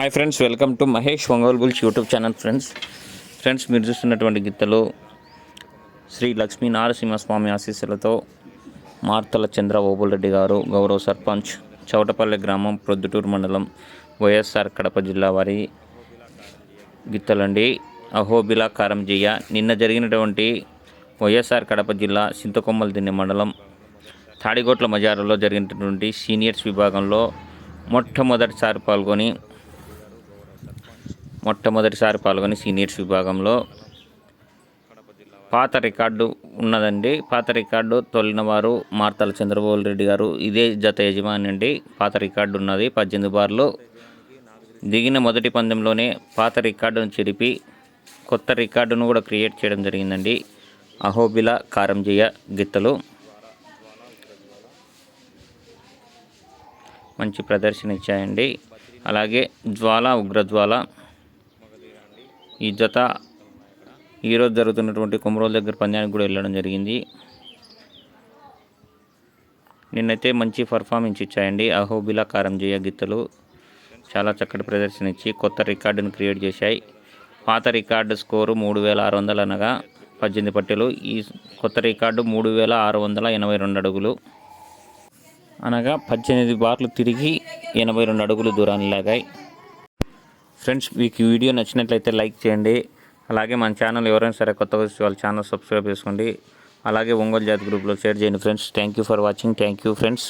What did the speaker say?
Hi friends welcome to Mahesh Ongole bulls YouTube channel friends friends మీరు చూస్తున్నటువంటి గీతలు శ్రీ లక్ష్మీ నారసింహస్వామి ఆశీస్సులతో మార్తల చంద్ర ఓబులరెడ్డి గారు గౌరవ సర్పంచ్ చౌటపల్లి గ్రామం ప్రొద్దుటూరు మండలం వైఎస్ఆర్ కడప జిల్లా వారి గిత్తలండి. అహోబిలా కారంజయ్య నిన్న జరిగినటువంటి వైఎస్ఆర్ కడప జిల్లా సింతకొమ్మల దిన్నె మండలం తాడిగోట్ల మజారులో జరిగినటువంటి సీనియర్స్ విభాగంలో మొట్టమొదటిసారి పాల్గొని మొట్టమొదటిసారి పాల్గొని సీనియర్స్ విభాగంలో పాత రికార్డు ఉన్నదండి. పాత రికార్డు తొలిన వారు మార్తల చంద్రబాబు రెడ్డి గారు ఇదే జత యజమాని అండి. పాత రికార్డు ఉన్నది పద్దెనిమిది బార్లు. దిగిన మొదటి పందెంలోనే పాత రికార్డును చెరిపి కొత్త రికార్డును కూడా క్రియేట్ చేయడం జరిగిందండి. అహోబిల కారంజయ్య గిత్తలు. మంచి ప్రదర్శన ఇచ్చాయండి. అలాగే జ్వాల ఉగ్రజ్వాల. ఈ జత ఈరోజు జరుగుతున్నటువంటి కుమరోజు దగ్గర పందానికి కూడా వెళ్ళడం జరిగింది. నిన్నైతే మంచి పర్ఫార్మెన్స్ ఇచ్చాయండి. అహోబిలా కారంజయ్య గీతలు చాలా చక్కటి ప్రదర్శన ఇచ్చి కొత్త రికార్డును క్రియేట్ చేశాయి. పాత రికార్డు స్కోరు మూడు వేల ఆరు వందలు అనగా పద్దెనిమిది పట్టెలు. ఈ కొత్త రికార్డు మూడు వేల ఆరు వందల ఎనభై రెండు అడుగులు అనగా పద్దెనిమిది బార్లు తిరిగి ఎనభై రెండు అడుగులు దూరాన్ని లాగాయి. ఫ్రెండ్స్ మీకు ఈ వీడియో నచ్చినట్లయితే లైక్ చేయండి. అలాగే మన ఛానల్ ఎవరైనా సరే కొత్తగా వచ్చి వాళ్ళ ఛానల్ సబ్స్క్రైబ్ చేసుకోండి. అలాగే ఒంగోలు జాతి గ్రూప్లో షేర్ చేయండి friends. Thank you for watching thank you friends